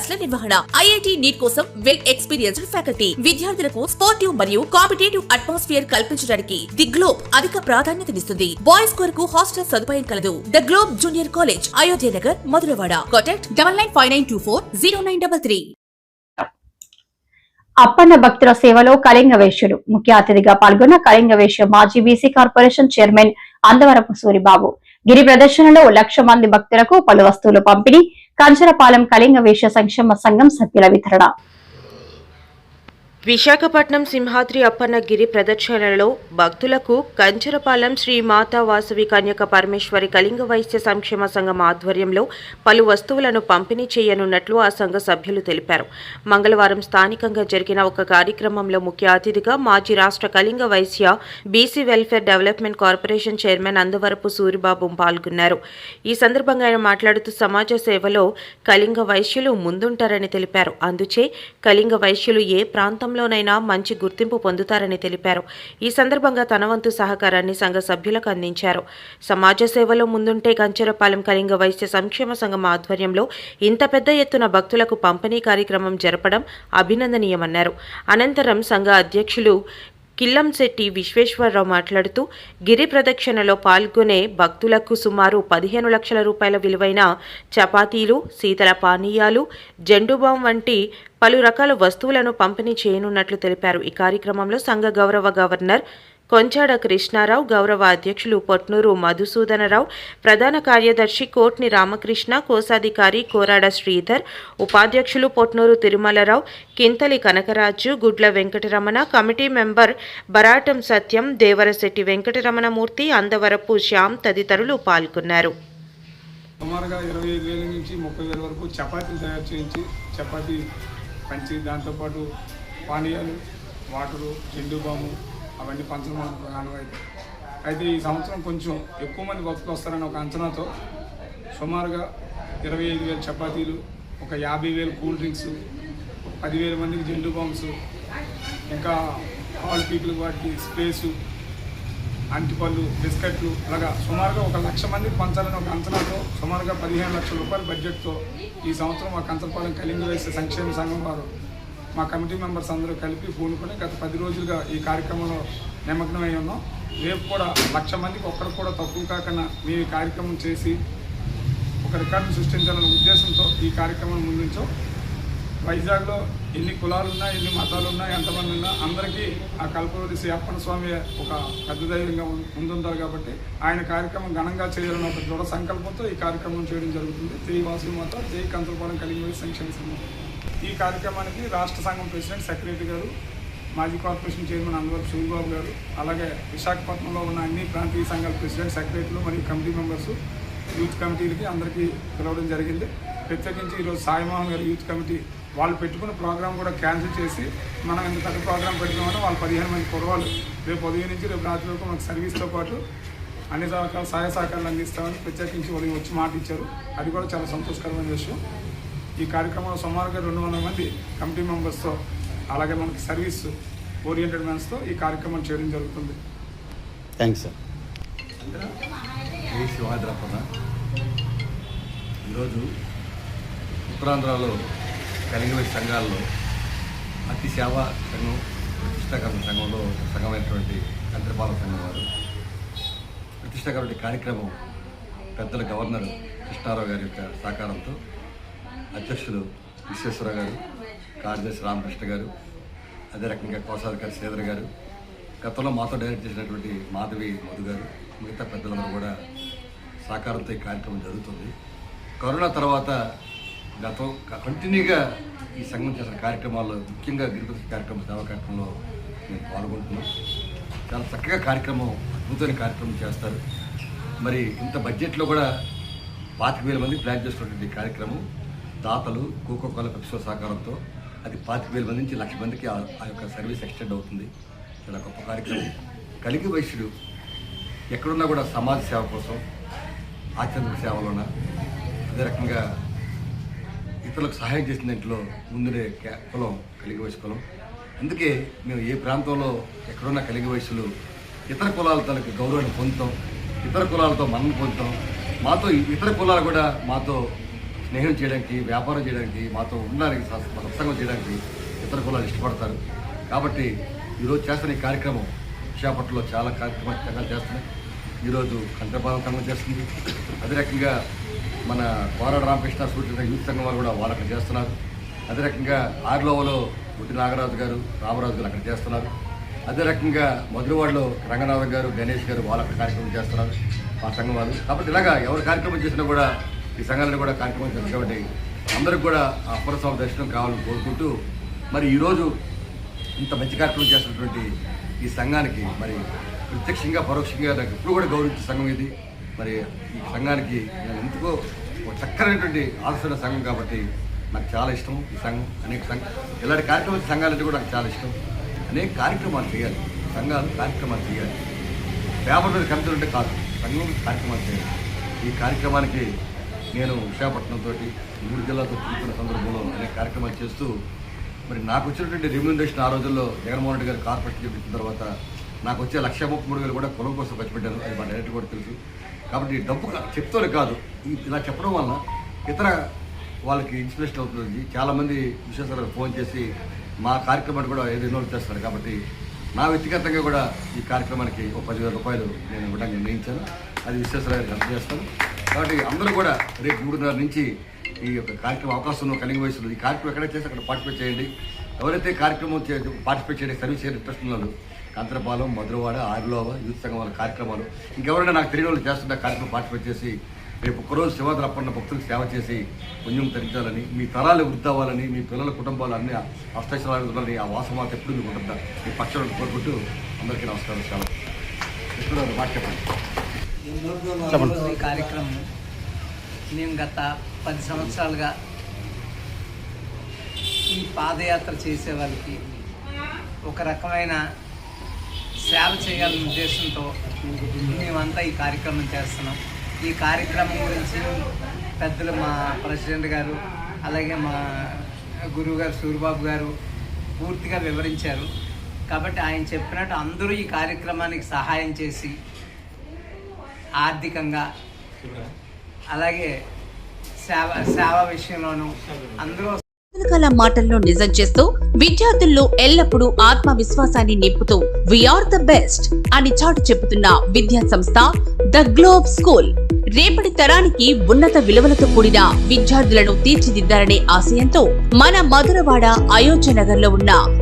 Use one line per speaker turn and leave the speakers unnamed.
క్లాసుల నిర్వహణ. IIT NEET కోసం వెల్ ఎక్స్పీరియన్స్డ్ ఫ్యాకల్టీ. విద్యార్థులకు స్పోర్టివ్ మరియు కాంపిటేటివ్ అట్మాస్ఫియర్ కల్పించడానికి ది గ్లోబ్ అధిక ప్రాధాన్యతనిస్తుంది బాయ్స్ కొరకు హాస్టల్ సదుపాయం కలదు. The Globe junior college Ayodhya Nagar Madhurawada. Contact double nine five nine two four zero nine double three.
Appanna భక్తుల సేవలో కళింగ వేశ్యులు ముఖ్య అతిథిగా పాల్గొన్న కళింగ వేష్య మాజీ BC corporation chairman Andavarapu Suribabu. గిరి ప్రదర్శనలో లక్ష మంది భక్తులకు పలు వస్తువులు పంపిణీ కంచరపాలెం కళింగ వేష సంక్షేమ సంఘం సభ్యుల వితరణ.
విశాఖపట్నం సింహాద్రి అప్పన్నగిరి ప్రదర్శనలో భక్తులకు కంచరపాలెం శ్రీ మాతా వాసవి కన్యక పరమేశ్వరి కళింగ వైశ్య సంక్షేమ సంఘం ఆధ్వర్యంలో పలు వస్తువులను పంపిణీ చేయనున్నట్లు ఆ సంఘ సభ్యులు తెలిపారు. మంగళవారం స్థానికంగా జరిగిన ఒక కార్యక్రమంలో ముఖ్య అతిథిగా మాజీ రాష్ట్ర Kalinga Vysya BC welfare development corporation chairman Andavarapu Suribabu పాల్గొన్నారు. ఈ సందర్భంగా ఆయన మాట్లాడుతూ సమాజ సేవలో కళింగ వైశ్యులు ముందుంటారని తెలిపారు. అందుచే కళింగ వైశ్యులు ఏ ప్రాంతం రంగంలోనైనా మంచి గుర్తింపు పొందుతారని తెలిపారు. ఈ సందర్భంగా తన వంతు సహకారాన్ని సంఘ సభ్యులకు అందించారు. సమాజ సేవలో ముందుంటే కంచెరపాలెం కళింగ వైశ్య సంక్షేమ సంఘం ఆధ్వర్యంలో ఇంత పెద్ద ఎత్తున భక్తులకు పంపిణీ కార్యక్రమం జరపడం అభినందనీయమన్నారు. అనంతరం సంఘ అధ్యక్షులు కిల్లంశెట్టి విశ్వేశ్వరరావు మాట్లాడుతూ గిరి ప్రదక్షిణలో పాల్గొనే భక్తులకు సుమారు పదిహేను లక్షల రూపాయల విలువైన చపాతీలు శీతల పానీయాలు జెండుబాం వంటి పలు రకాల వస్తువులను పంపిణీ చేయనున్నట్లు తెలిపారు. ఈ కార్యక్రమంలో సంఘ గౌరవ గవర్నర్ కొంచాడ కృష్ణారావు గౌరవ అధ్యక్షులు పొట్నూరు మధుసూదనరావు ప్రధాన కార్యదర్శి కోట్ని రామకృష్ణ కోశాధికారి కోరాడ శ్రీధర్ ఉపాధ్యక్షులు పొట్నూరు తిరుమలరావు కింతలి కనకరాజు గుడ్ల వెంకటరమణ కమిటీ మెంబర్ బరాటం సత్యం దేవరశెట్టి వెంకటరమణమూర్తి అందవరపు శ్యామ్ తదితరులు పాల్గొన్నారు.
సుమారుగా ఇరవై ఐదు వేల నుంచి ముప్పై వేల వరకు చపాతీలు తయారు చేయించి చపాతీ పంచి దాంతోపాటు పానీయాలు వాటరు జెండు బాము అవన్నీ పంచడం అయితే. అయితే ఈ సంవత్సరం కొంచెం ఎక్కువ మంది భక్తులు వస్తారని ఒక అంచనాతో సుమారుగా ఇరవై ఐదు వేల చపాతీలు ఒక యాభై వేలు కూల్ డ్రింక్స్ పదివేల మందికి జెండు బాంబ్స్ ఇంకా ఆల్ పీపుల్ వాటికి స్పేసు అంటిపళ్ళు బిస్కెట్లు అలాగా సుమారుగా ఒక లక్ష మందికి పంచాలని ఒక అంచనాతో సుమారుగా పదిహేను లక్షల రూపాయల బడ్జెట్తో ఈ సంవత్సరం మా కంచపాలెం కలింగ వేసే సంక్షేమ సంఘం వారు మా కమిటీ మెంబర్స్ అందరూ కలిపి పూనుకొని గత పది రోజులుగా ఈ కార్యక్రమంలో నిమగ్నమై ఉన్నాం. రేపు కూడా లక్ష మందికి ఒక్కరు కూడా తక్కువ కాకుండా మేము ఈ కార్యక్రమం చేసి ఒక రికార్డు సృష్టించాలనే ఉద్దేశంతో ఈ కార్యక్రమం ముందుంచాం. వైజాగ్లో ఎన్ని కులాలున్నా ఎన్ని మతాలున్నా ఎంతమంది ఉన్నా అందరికీ ఆ కల్పవతి శ్రీ అప్పన్న స్వామి ఒక పెద్ద దైవంగా ముందుంటారు కాబట్టి ఆయన కార్యక్రమం ఘనంగా చేయాలని ఒక దృఢ సంకల్పంతో ఈ కార్యక్రమం చేయడం జరుగుతుంది. జై వాసు మాత జై కంతలపాలెం కలిగి సంక్షేమ సంఘం ఈ కార్యక్రమానికి రాష్ట్ర సంఘం ప్రెసిడెంట్ సెక్రటరీ గారు మాజీ కార్పొరేషన్ చైర్మన్ అందవరపు శివబాబు గారు అలాగే విశాఖపట్నంలో ఉన్న అన్ని ప్రాంతీయ సంఘాల ప్రెసిడెంట్ సెక్రటరీలు మరియు కమిటీ మెంబర్స్ యూత్ కమిటీలకి అందరికీ పిలవడం జరిగింది. ప్రత్యేకించి ఈరోజు సాయిమోహన్ గారు యూత్ కమిటీ వాళ్ళు పెట్టుకున్న ప్రోగ్రామ్ కూడా క్యాన్సిల్ చేసి మనం ఇంత పెద్ద ప్రోగ్రామ్ పెట్టుకున్నామని వాళ్ళు పదిహేను మంది కుర్రవాళ్ళు రేపు ఉదయం నుంచి రేపు రాత్రి వరకు మనకు సర్వీస్తో పాటు అన్ని రకాల సహాయ సహకారాలు అందిస్తామని ప్రత్యేకించి వాళ్ళు వచ్చి మాట ఇచ్చారు. అది కూడా చాలా సంతోషకరమైన విషయం. ఈ కార్యక్రమంలో సుమారుగా రెండు వందల మంది కమిటీ మెంబర్స్తో అలాగే మనకి సర్వీస్ ఓరియంటెడ్ మ్యాన్స్తో ఈ కార్యక్రమం చేయడం జరుగుతుంది.
Thanks sir.
ఏ శివాద్రప్పన ఈరోజు ఉత్తరాంధ్రలో కలిగిన సంఘాల్లో అతి సేవా సంఘం ప్రతిష్టాకరణ సంఘంలో సంఘమైనటువంటి కంత్రిపాల సంఘం వారు ప్రతిష్టాకరణ కార్యక్రమం పెద్దల గవర్నర్ కృష్ణారావు గారి యొక్క సహకారంతో అధ్యక్షులు విశ్వేశ్వర గారు కార్యదర్శి రామకృష్ణ గారు అదే రకంగా కోశాధికారి శ్రీధర్ గారు గతంలో మాతో డైరెక్ట్ చేసినటువంటి మాధవి మధు గారు మిగతా పెద్దలందరూ కూడా సహకారంతో ఈ కార్యక్రమం జరుగుతుంది. కరోనా తర్వాత గతం కంటిన్యూగా ఈ సంఘం చేసిన కార్యక్రమాల్లో ముఖ్యంగా గిరిపతి కార్యక్రమం సేవా కార్యక్రమంలో నేను పాల్గొంటున్నాం. చాలా చక్కగా కార్యక్రమం అద్భుతమైన కార్యక్రమం చేస్తారు. మరి ఇంత బడ్జెట్లో కూడా పాతిక వేల మంది ప్లాన్ చేసినటువంటి కార్యక్రమం దాతలు కోకోకోల పెప్సో సహకారంతో అది పాతిక వేల మంది నుంచి లక్ష మందికి ఆ యొక్క సర్వీస్ ఎక్స్టెండ్ అవుతుంది. చాలా గొప్ప కార్యక్రమం. కలిగి వైశ్యుడు ఎక్కడున్నా కూడా సమాజ సేవ కోసం ఆధ్యాత్మిక సేవలోన అదే రకంగా ఇతరులకు సహాయం చేసిన దాంట్లో ముందునే కులం కలిగి వయసు కులం. అందుకే మేము ఏ ప్రాంతంలో ఎక్కడున్న కలిగి వయసులు ఇతర కులాల తనకు గౌరవాన్ని పొందుతాం ఇతర కులాలతో మనం పొందుతాం. మాతో ఇతర కులాలు కూడా మాతో స్నేహం చేయడానికి వ్యాపారం చేయడానికి మాతో ఉండడానికి సత్సంగం చేయడానికి ఇతర కులాలు ఇష్టపడతారు. కాబట్టి ఈరోజు చేస్తున్న ఈ కార్యక్రమం విశాఖపట్నంలో చాలా కార్యక్రమాలు సంఘాలు చేస్తున్నాయి ఈరోజు కంటపాలన సంఘం చేస్తుంది. అదే రకంగా మన కోరాడ రామకృష్ణ సూచన యూత్ సంఘం వారు కూడా వాళ్ళు అక్కడ చేస్తున్నారు. అదే రకంగా ఆర్లోవలో ఉట్టి నాగరాజు గారు రామరాజు గారు అక్కడ చేస్తున్నారు. అదే రకంగా మధురవాడలో రంగనాథం గారు గణేష్ గారు వాళ్ళు అక్కడ కార్యక్రమం చేస్తున్నారు. మా సంఘం వాళ్ళు. కాబట్టి ఇలాగా ఎవరు కార్యక్రమం చేసినా కూడా ఈ సంఘాలను కూడా కార్యక్రమం చేస్తారు కాబట్టి అందరికి కూడా ఆ అప్పరస్వామి దర్శనం కావాలని కోరుకుంటూ మరి ఈరోజు ఇంత మంచి కార్యక్రమం చేస్తున్నటువంటి ఈ సంఘానికి మరి ప్రత్యక్షంగా పరోక్షంగా నాకు ఎప్పుడు కూడా గౌరవించే సంఘం ఇది. మరి ఈ సంఘానికి నేను ఎందుకో ఒక చక్కనైనటువంటి ఆదర్శమైన సంఘం కాబట్టి నాకు చాలా ఇష్టం ఈ సంఘం అనేక సంఘం ఇలాంటి కార్యక్రమాలు సంఘాలంటే కూడా నాకు చాలా ఇష్టం. అనేక కార్యక్రమాలు చేయాలి. సంఘాలు కార్యక్రమాలు చేయాలి. పేపర్ మీద కమిటీలు ఉంటే కాదు సంఘం కార్యక్రమాలు చేయాలి. ఈ కార్యక్రమానికి నేను విశాఖపట్నంతో మూడు జిల్లాతో తిరుగుతున్న సందర్భంలో అనేక కార్యక్రమాలు చేస్తూ మరి నాకు వచ్చినటువంటి రెమ్యూనరేషన్ ఆ రోజుల్లో జగన్మోహన్ రెడ్డి గారు కార్పొరేషన్ చూపించిన తర్వాత నాకు వచ్చే లక్ష ముప్పై మూడు వేలు కూడా కులం కోసం ఖర్చు పెట్టాను అది మా డైరెక్టర్ కూడా తెలుసు. కాబట్టి ఈ డబ్బు చెప్తారు కాదు. ఇలా చెప్పడం వల్ల ఇతర వాళ్ళకి ఇన్స్పిరేషన్ అవుతుంది. చాలామంది విశ్వేశ్వరరావు ఫోన్ చేసి మా కార్యక్రమాన్ని కూడా ఏదో ఇన్వాల్వ్ చేస్తారు కాబట్టి నా వ్యక్తిగతంగా కూడా ఈ కార్యక్రమానికి ఒక పదివేల రూపాయలు నేను ఇవ్వడానికి నిర్ణయించాను. అది విశ్వేశ్వరరావు గారికి అందజేస్తాను కాబట్టి అందరూ కూడా రేపు మూడున్నర నుంచి ఈ యొక్క కార్యక్రమం అవకాశం కలిగి వయసులో ఈ కార్యక్రమం ఎక్కడ చేస్తే అక్కడ పార్టిసిపేట్ చేయండి. ఎవరైతే కార్యక్రమం పార్టిసిపేట్ చేయండి సర్వీస్ చేయండి ఇంట్రెస్ట్ ఉన్నారు కంతరపాలెం మధురవాడ ఆరులోవ యూత్ సంఘం వాళ్ళ కార్యక్రమాలు ఇంకెవరైనా నాకు తెలియని వాళ్ళు చేస్తున్న కార్యక్రమం పార్టిసిపేట్ చేసి రేపు ఒక్కరోజు శివాదర అప్పన్న భక్తులకు సేవ చేసి పుణ్యం తరించాలని మీ తరాలు వృద్ధవ్వాలని మీ పిల్లల కుటుంబాలు అన్ని అష్టైశ్వరాలని ఆ వాసమాత ఎప్పుడు మీకు ఉంటుందా మీ పక్షులను కోరుకుంటూ అందరికీ నమస్కారం చాలా ఎప్పుడు మాట చెప్పండి.
ఈ కార్యక్రమం మేము గత పది సంవత్సరాలుగా ఈ పాదయాత్ర చేసే వాళ్ళకి ఒక రకమైన సేవ చేయాలనే ఉద్దేశంతో మేమంతా ఈ కార్యక్రమం చేస్తున్నాం. ఈ కార్యక్రమం గురించి పెద్దలు మా ప్రెసిడెంట్ గారు అలాగే మా గురువు గారు సూరిబాబు గారు పూర్తిగా వివరించారు. కాబట్టి ఆయన చెప్పినట్టు అందరూ ఈ కార్యక్రమానికి సహాయం చేసి ఆర్థికంగా. అలాగే సేవ సేవ విషయంలోనూ అందరూ
రకాల మాటల్లో నిజం చేస్తూ విద్యార్థుల్లో ఎల్లప్పుడూ ఆత్మవిశ్వాసాన్ని నింపుతూ వీఆర్ ద బెస్ట్ అని చాటు చెబుతున్న విద్యా సంస్థ ద గ్లోబ్ స్కూల్ రేపటి తరానికి ఉన్నత విలువలతో కూడిన విద్యార్థులను తీర్చిదిద్దారనే ఆశయంతో మన మధురవాడ అయోధ్య నగర్లో ఉన్న